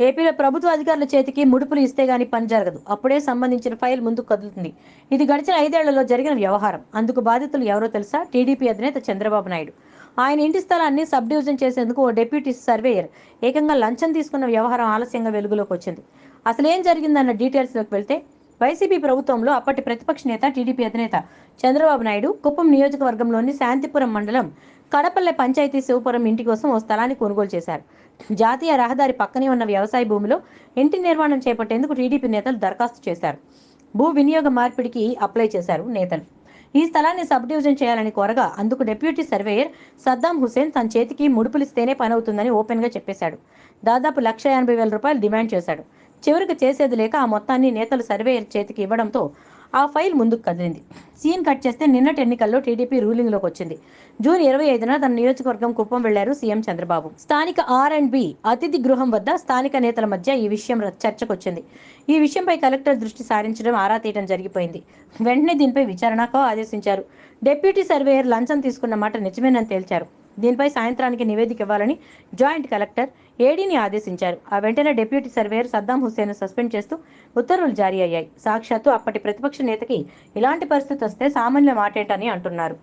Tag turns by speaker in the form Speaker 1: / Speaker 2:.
Speaker 1: ఏపీలో ప్రభుత్వ అధికారుల చేతికి ముడుపులు ఇస్తే గాని పని జరగదు. అప్పుడే సంబంధించిన ఫైల్ ముందుకు కదులుతుంది. ఇది గడిచిన ఐదేళ్ళలో జరిగిన వ్యవహారం. అందుకు బాధితులు ఎవరో తెలుసా? టీడీపీ అధినేత చంద్రబాబు నాయుడు. ఆయన ఇంటి స్థలాన్ని సబ్ డివిజన్ చేసేందుకు ఓ డిప్యూటీ సర్వేయర్ ఏకంగా లంచం తీసుకున్న వ్యవహారం ఆలస్యంగా వెలుగులోకి వచ్చింది. అసలు ఏం జరిగిందన్న డీటెయిల్స్లోకి వెళ్తే వైసీపీ ప్రభుత్వంలో అప్పటి ప్రతిపక్ష నేత టీడీపీ అధినేత చంద్రబాబు నాయుడు కుప్పం నియోజకవర్గంలోని శాంతిపురం మండలం కడపల్లె పంచాయతీ శివపురం ఇంటి కోసం ఓ స్థలాన్ని కొనుగోలు చేశారు. జాతీయ రహదారి పక్కనే ఉన్న వ్యవసాయ భూమిలో ఇంటి నిర్మాణం చేపట్టేందుకు టీడీపీ నేతలు దరఖాస్తు చేశారు. భూ వినియోగ మార్పిడికి అప్లై చేశారు నేతలు. ఈ స్థలాన్ని సబ్ డివిజన్ చేయాలని కోరగా అందుకు డెప్యూటీ సర్వేయర్ సద్దాం హుసేన్ తన చేతికి ముడుపులిస్తేనే పని అవుతుందని ఓపెన్గా చెప్పేశాడు. దాదాపు లక్ష ఎనభై వేల రూపాయలు డిమాండ్ చేశాడు. చివరికి చేసేది లేక ఆ మొత్తాన్ని నేతలు సర్వేయర్ చేతికి ఇవ్వడంతో ఆ ఫైల్ ముందుకు కదిలింది. సీన్ కట్ చేస్తే నిన్నటి ఎన్నికల్లో టీడీపీ రూలింగ్లోకి వచ్చింది. జూన్ ఇరవై ఐదున తన నియోజకవర్గం కుప్పం వెళ్ళారు సీఎం చంద్రబాబు. స్థానిక ఆర్ అండ్ బి అతిథి గృహం వద్ద స్థానిక నేతల మధ్య ఈ విషయం చర్చకొచ్చింది. ఈ విషయంపై కలెక్టర్ దృష్టి సారించడం ఆరా తీయడం జరిగిపోయింది. వెంటనే దీనిపై విచారణకు ఆదేశించారు. డెప్యూటీ సర్వేయర్ లంచం తీసుకున్న మాట నిజమేనని తేల్చారు. దీనిపై సాయంత్రానికి నివేదిక ఇవ్వాలని జాయింట్ కలెక్టర్ ఏడీని ఆదేశించారు. ఆ వెంటనే deputy surveyor Saddam Hussain suspend చేస్తూ ఉత్తర్వులు జారీ అయ్యాయి. సాక్షాత్తు అప్పటి ప్రతిపక్ష నేతకి ఇలాంటి పరిస్థితి వస్తే సామాన్య మాటేటని అంటున్నారు.